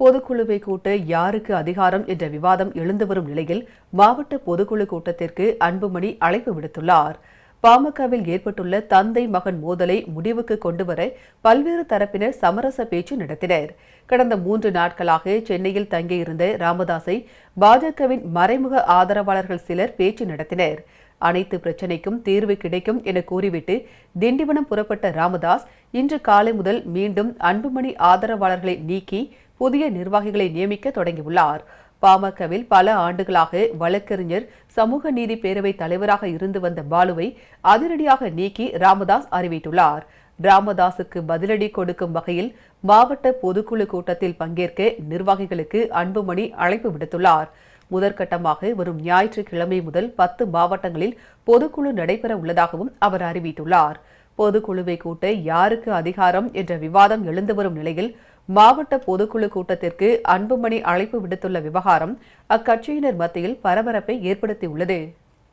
பொதுக்குழுவை கூட்ட யாருக்கு அதிகாரம் என்ற விவாதம் எழுந்து வரும் நிலையில் மாவட்ட பொதுக்குழு கூட்டத்திற்கு அன்புமணி அழைப்பு விடுத்துள்ளார். பாமகவில் ஏற்பட்டுள்ள தந்தை மகன் மோதலை முடிவுக்கு கொண்டுவர பல்வேறு தரப்பினர் சமரச பேச்சு நடத்தினர். கடந்த மூன்று நாட்களாக சென்னையில் தங்கியிருந்த ராமதாஸை பாஜகவின் மறைமுக ஆதரவாளர்கள் சிலர் பேச்சு நடத்தினர். அனைத்து பிரச்சினைக்கும் தீர்வு கிடைக்கும் என கூறிவிட்டு திண்டிவனம் புறப்பட்ட ராமதாஸ் இன்று காலை முதல் மீண்டும் அன்புமணி ஆதரவாளர்களை நீக்கி புதிய நிர்வாகிகளை நியமிக்க தொடங்கியுள்ளார். பாமகவில் பல ஆண்டுகளாக வழக்கறிஞர் சமூக நீதி பேரவை தலைவராக இருந்து வந்த பாலுவை அதிரடியாக நீக்கி ராமதாஸ் அறிவித்துள்ளார். ராமதாசுக்கு பதிலடி கொடுக்கும் வகையில் மாவட்ட பொதுக்குழு கூட்டத்தில் பங்கேற்க நிர்வாகிகளுக்கு அன்புமணி அழைப்பு விடுத்துள்ளார். முதற்கட்டமாக வரும் ஞாயிற்றுக்கிழமை முதல் பத்து மாவட்டங்களில் பொதுக்குழு நடைபெற உள்ளதாகவும் அவர் அறிவித்துள்ளார். பொதுக்குழுவை கூட்ட யாருக்கு அதிகாரம் என்ற விவாதம் எழுந்து வரும் நிலையில் மாவட்ட பொதுக்குழு கூட்டத்திற்கு அன்புமணி அழைப்பு விடுத்துள்ள விவகாரம் அக்கட்சியினர் மத்தியில் பரபரப்பை ஏற்படுத்தியுள்ளது.